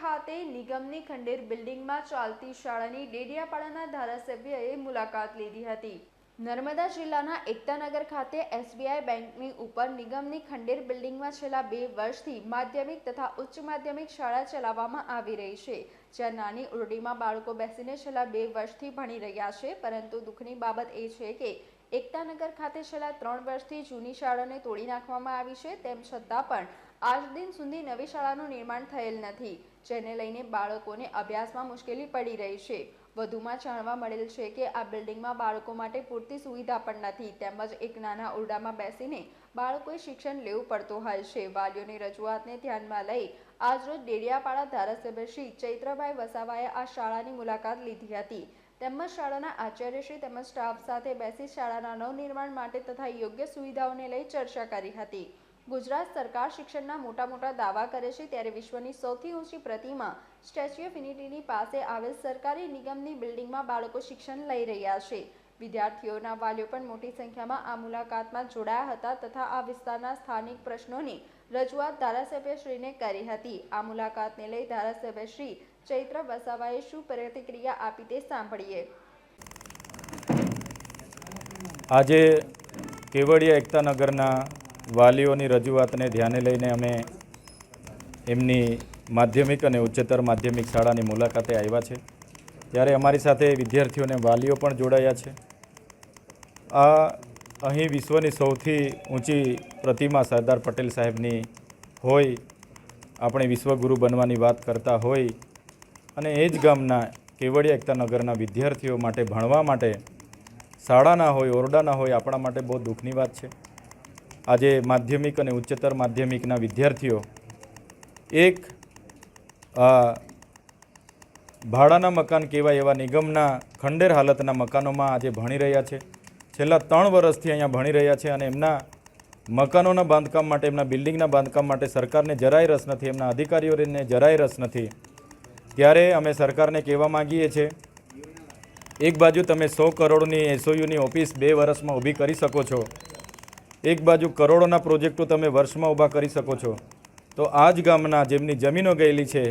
ખાતે નિગમની ખંડેર બિલ્ડિંગમાં ચાલતી શાળાની ડેડિયાપાડાના ધારાસભ્યએ મુલાકાત લીધી હતી. નર્મદા જિલ્લાના એકતાનગર ખાતે એસબીઆઈ બેંકની ઉપર નિગમની ખંડેર બિલ્ડિંગમાં છેલ્લા બે વર્ષથી માધ્યમિક તથા ઉચ્ચ માધ્યમિક શાળા ચલાવવામાં આવી રહી છે, જ્યાં નાની ઉરડીમાં બાળકો બેસીને છેલ્લા બે વર્ષથી ભણી રહ્યા છે, પરંતુ દુઃખની બાબત એ છે કે એકતાનગર ખાતે છેલ્લા ત્રણ વર્ષથી જૂની શાળાને તોડી નાખવામાં આવી છે, તેમ છતાં પણ આજ દિન સુધી નવી શાળાનું નિર્માણ થયેલ નથી, જેને લઈને બાળકોને અભ્યાસમાં મુશ્કેલી પડી રહી છે. વધુમાં જાણવા મળેલ છે કે આ બિલ્ડિંગમાં બાળકો માટે પૂરતી સુવિધા પણ નથી, તેમજ એક નાના ઓરડામાં બેસીને બાળકોએ શિક્ષણ લેવું પડતું હોય છે. વાલીઓની રજૂઆતને ધ્યાનમાં લઈ આજરોજ ડેડિયાપાડા ધારાસભ્ય શ્રી ચૈત્રભાઈ વસાવાએ આ શાળાની મુલાકાત લીધી હતી. તેમજ શાળાના આચાર્યશ્રી તેમજ સ્ટાફ સાથે બેસી શાળાના નવનિર્માણ માટે તથા યોગ્ય સુવિધાઓને લઈ ચર્ચા કરી હતી. ગુજરાત સરકાર શિક્ષણના મોટા મોટા દાવા કરે છે ત્યારે વિશ્વની સૌથી ઊંચી પ્રતિમા સ્ટેચ્યુ ઓફ યુનિટીની પાસે આવેલ સરકારી નિગમની બિલ્ડિંગમાં બાળકો શિક્ષણ લઈ રહ્યા છે. વિદ્યાર્થીઓના વાલીઓ પણ મોટી સંખ્યામાં આ મુલાકાતમાં જોડાયા હતા તથા આ વિસ્તારના સ્થાનિક પ્રશ્નોની રજૂઆત ધારાસભ્યશ્રીને કરી હતી. આ મુલાકાતને લઈ ધારાસભ્યશ્રી ચૈત્ર વસાવાએ શું પ્રતિક્રિયા આપી તે સાંભળીએ. આજે કેવડિયા એકતાનગરના વાલીઓની રજૂઆતને ધ્યાને લઈને અમે એમની માધ્યમિક અને ઉચ્ચતર માધ્યમિક શાળાની મુલાકાતે આવ્યા છે. ત્યારે અમારી સાથે વિદ્યાર્થીઓને વાલીઓ પણ જોડાયા છે. આ અહીં વિશ્વની સૌથી ઊંચી પ્રતિમા સરદાર પટેલ સાહેબની હોય, આપણે વિશ્વગુરુ બનવાની વાત કરતા હોય અને એ જ ગામના કેવડિયા એકતાનગરના વિદ્યાર્થીઓ માટે ભણવા માટે શાળા ના હોય ઓરડા ના હોય, આપણા માટે બહુ દુઃખની વાત છે. આજે માધ્યમિક અને ઉચ્ચતર માધ્યમિકના વિદ્યાર્થીઓ એક ભાડાના મકાન કહેવાય એવા નિગમના ખંડેર હાલતના મકાનોમાં આજે ભણી રહ્યા છે. છેલ્લા ત્રણ વર્ષથી અહીંયા ભણી રહ્યા છે અને એમના મકાનોના બાંધકામ માટે, એમના બિલ્ડિંગના બાંધકામ માટે સરકારને જરાય રસ નથી, એમના અધિકારીઓને જરાય રસ નથી. ત્યારે અમે સરકારને કહેવા માંગીએ છીએ, એક બાજુ તમે સો કરોડની એસઓયુની ઓફિસ બે વર્ષમાં ઊભી કરી શકો છો. એક બાજુ કરોડોના પ્રોજેક્ટો તમે વર્ષમાં ઊભા કરી શકો છો. તો આ જ ગામના જેમની જમીનો ગયેલી છે,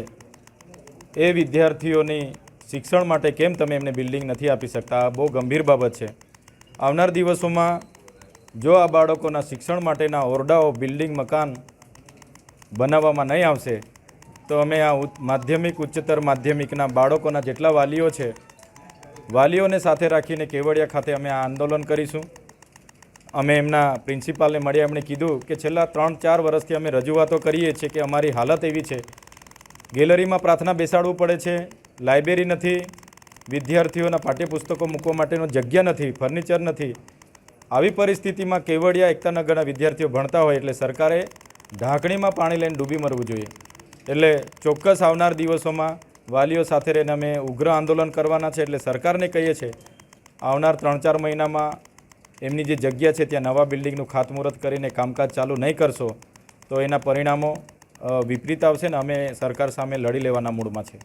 એ વિદ્યાર્થીઓની શિક્ષણ માટે કેમ તમે એમને બિલ્ડિંગ નથી આપી શકતા? બહુ ગંભીર બાબત છે. આવનાર દિવસોમાં જો આ બાળકોના શિક્ષણ માટેના ઓરડાઓ, બિલ્ડિંગ, મકાન બનાવવામાં નહીં આવશે, તો અમે આ માધ્યમિક, ઉચ્ચતર માધ્યમિકના બાળકોના જેટલા વાલીઓ છે, વાલીઓને સાથે રાખીને કેવડિયા ખાતે અમે આ આંદોલન કરીશું. અમે એમના પ્રિન્સિપાલને મળ્યા, એમણે કીધું કે છેલ્લા ત્રણ, ચાર વર્ષથી અમે રજૂઆતો કરીએ છીએ કે અમારી હાલત એવી છે. ગેલેરીમાં પ્રાર્થના બેસાડવું પડે છે, લાઇબ્રેરી નથી, વિદ્યાર્થીઓના પાઠ્યપુસ્તકો મૂકવા માટેનો જગ્યા નથી, ફર્નિચર નથી. આવી પરિસ્થિતિમાં કેવડિયા, એકતાનગરના વિદ્યાર્થીઓ ભણતા હોય એટલે સરકારે ઢાંકણીમાં પાણી લઈને ડૂબી મરવું જોઈએ. એટલે ચોક્કસ આવનાર દિવસોમાં વાલીઓ સાથે રહીને અમે ઉગ્ર આંદોલન કરવાના છે એટલે સરકારને કહીએ છીએ, આવનાર ત્રણ, ચાર મહિનામાં એમની જે જગ્યા છે ત્યાં નવા બિલ્ડિંગનું ખાતમુહૂર્ત કરીને કામકાજ ચાલુ નહીં કરશો, તો એના પરિણામો વિપરીત આવશે ને અમે સરકાર સામે લડી લેવાના મૂડમાં છે.